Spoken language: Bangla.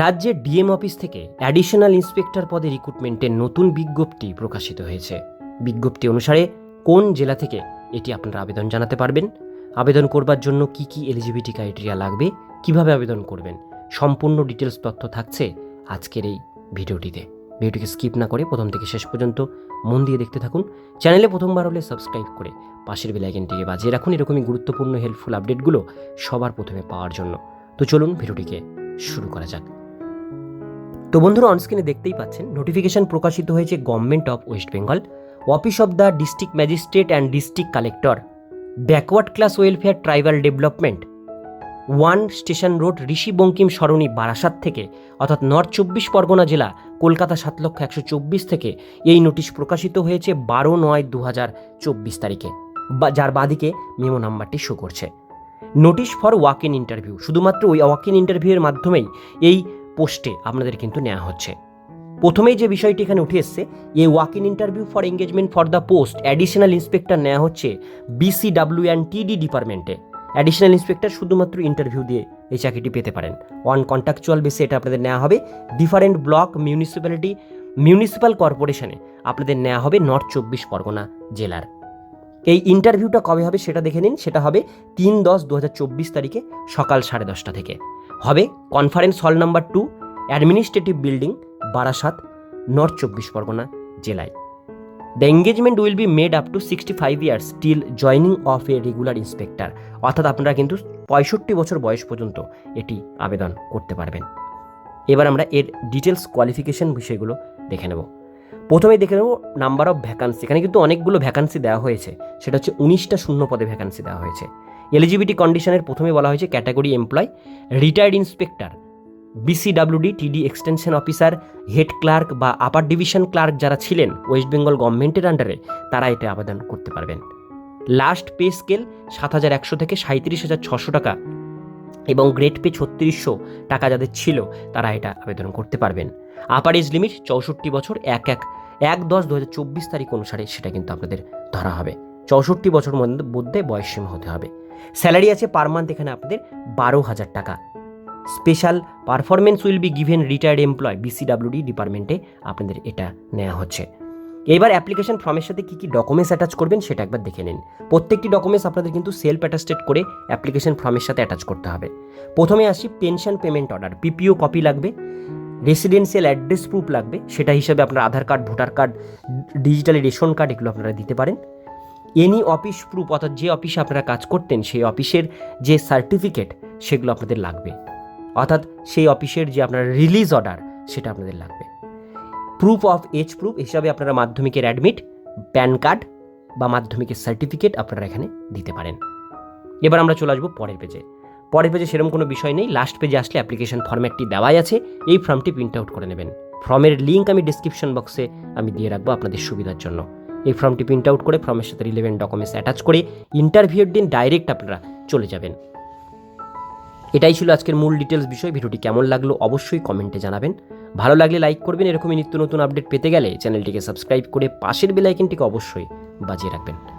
রাজ্যের ডিএম অফিস থেকে অ্যাডিশনাল ইন্সপেক্টর পদে রিক্রুটমেন্টের নতুন বিজ্ঞপ্তি প্রকাশিত হয়েছে। বিজ্ঞপ্তি অনুসারে কোন জেলা থেকে এটি আপনারা আবেদন জানাতে পারবেন? আবেদন করবার জন্য কি কি এলিজিবিলিটি ক্রাইটেরিয়া লাগবে? কীভাবে আবেদন করবেন? সম্পূর্ণ ডিটেলস তথ্য থাকছে আজকের এই ভিডিওটিতে। ভিডিওটিকে স্কিপ না করে প্রথম থেকে শেষ পর্যন্ত মন দিয়ে দেখতে থাকুন। চ্যানেলে প্রথমবার হলে সাবস্ক্রাইব করে পাশের বেলাইকেনটিকে বাজিয়ে রাখুন। এরকমই গুরুত্বপূর্ণ হেল্পফুল আপডেটগুলো সবার প্রথমে পাওয়ার জন্য। তো চলুন ভিডিওটিকে শুরু করা যাক। তো বন্ধুরা অনস্ক্রিনে দেখতেই পাচ্ছেন নোটিফিকেশন প্রকাশিত হয়েছে government of West Bengal office of the district magistrate and district collector backward class welfare tribal development one station road Rishi Bankim Sarani Barasat থেকে, অর্থাৎ নর্থ চব্বিশ পরগনা জেলা কলকাতা সাত লক্ষ একশো চব্বিশ থেকে, এই নোটিশ প্রকাশিত হয়েছে বারো নয় দু হাজার চব্বিশ তারিখে। যার বাদিকে মেমো নাম্বারটি শো করছে। Notice for walk in interview শুধুমাত্র ওই ওয়াক ইন ইন্টারভিউয়ের মাধ্যমেই এই পোস্টে আপনাদের কিন্তু নেওয়া হচ্ছে। প্রথমেই যে বিষয়টি এখানে উঠে এসছে, এই walk in interview for engagement for the post additional inspector নেওয়া হচ্ছে বিসিডাব্লিউ অ্যান্ড টিডি ডিপার্টমেন্টে অ্যাডিশনাল ইন্সপেক্টর শুধুমাত্র ইন্টারভিউ দিয়ে এই চাকরিটি পেতে পারেন। অন কন্ট্রাকচুয়াল বেসে এটা আপনাদের নেওয়া হবে। ডিফারেন্ট ব্লক মিউনিসিপ্যালিটি মিউনিসিপ্যাল কর্পোরেশনে আপনাদের নেওয়া হবে নর্থ চব্বিশ পরগনা জেলার। এই ইন্টারভিউটা কবে হবে সেটা দেখে নিন। সেটা হবে তিন দশ দু তারিখে সকাল সাড়ে দশটা থেকে। হবে conference hall number two administrative building Barasat north চব্বিশ পরগনা জেলায়। The engagement will be made up to sixty five years till joining of a regular inspector অর্থাৎ আপনারা কিন্তু পঁয়ষট্টি বছর বয়স পর্যন্ত এটি আবেদন করতে পারবেন। এবার আমরা এর ডিটেলস কোয়ালিফিকেশন বিষয়গুলো দেখে নেব। প্রথমেই দেখে নেব নাম্বার অফ ভ্যাকান্সি এখানে কিন্তু অনেকগুলো ভ্যাকান্সি দেওয়া হয়েছে। সেটা হচ্ছে উনিশটা শূন্য পদে ভ্যাকান্সি দেওয়া হয়েছে। এলিজিবিলিটি কন্ডিশনের প্রথমে বলা হয়েছে category employ, retired inspector, BCWD, TD extension officer, head clerk বা আপার ডিভিশন ক্লার্ক যারা ছিলেন ওয়েস্ট বেঙ্গল গভর্নমেন্টের আন্ডারে, তারা এটা আবেদন করতে পারবেন। লাস্ট পে স্কেল সাত হাজার একশো থেকে সাঁত্রিশ হাজার ছশো টাকা এবং গ্রেড পে ছত্রিশশো টাকা যাদের ছিল, তারা এটা আবেদন করতে পারবেন। আপার এজ লিমিট চৌষট্টি বছর, এক এক এক দশ দু হাজার তারিখ অনুসারে সেটা কিন্তু আপনাদের ধরা হবে। চৌষট্টি বছর মধ্যে বয়সসীমা হতে হবে। স্যালারি আছে পার মান্থ এখানে আপনাদের বারো হাজার টাকা। Special performance will be given retired employ BCWD ডিপার্টমেন্টে আপনাদের এটা নেওয়া হচ্ছে। এবার অ্যাপ্লিকেশন ফর্মের সাথে কী কী ডকুমেন্টস অ্যাটাচ করবেন সেটা একবার দেখে নিন। প্রত্যেকটি ডকুমেন্টস আপনাদের কিন্তু সেলফ অ্যাটাস্টেড করে অ্যাপ্লিকেশন ফর্মের সাথে অ্যাটাচ করতে হবে। প্রথমে আসি pension payment order, PPO copy লাগবে, রেসিডেন্সিয়াল অ্যাড্রেস প্রুফ লাগবে, সেটা হিসাবে আপনার Aadhaar card, voter card, digitally ration card এগুলো আপনারা দিতে পারেন। এনি অফিস প্রুফ অর্থাৎ যে অফিসে আপনারা কাজ করতেন, সেই অফিসের যে সার্টিফিকেট, সেগুলো আপনাদের লাগবে। অর্থাৎ সেই অফিসের যে আপনার রিলিজ অর্ডার সেটা আপনাদের লাগবে। প্রুফ অফ এজ প্রুফ হিসাবে আপনারা মাধ্যমিকের অ্যাডমিট প্যান কার্ড বা মাধ্যমিকের সার্টিফিকেট আপনারা এখানে দিতে পারেন। এবার আমরা চলে আসব পরের পেজে পরের পেজে সেরকম কোনো বিষয় নেই লাস্ট পেজে আসলে অ্যাপ্লিকেশন ফর্ম্যাটটি দেওয়াই আছে, এই ফর্মটি প্রিন্ট আউট করে নেবেন। ফর্মের লিঙ্ক আমি ডিসক্রিপশন বক্সে আমি দিয়ে রাখব আপনাদের সুবিধার জন্য। এই ফর্মটি প্রিন্ট আউট করে ফর্মের সাথে রিলেভেন্ট ডকুমেন্টস অ্যাটাচ করে ইন্টারভিউর দিন ডাইরেক্ট আপনারা চলে যাবেন। এটাই ছিল আজকের মূল ডিটেলস বিষয়। ভিডিওটি কেমন লাগল অবশ্যই কমেন্টে জানাবেন। ভালো লাগলে লাইক করবেন। এরকমই নিত্য নতুন আপডেট পেতে গেলে চ্যানেলটিকে সাবস্ক্রাইব করে পাশের বেলাইকনটিকে অবশ্যই বাজিয়ে রাখবেন।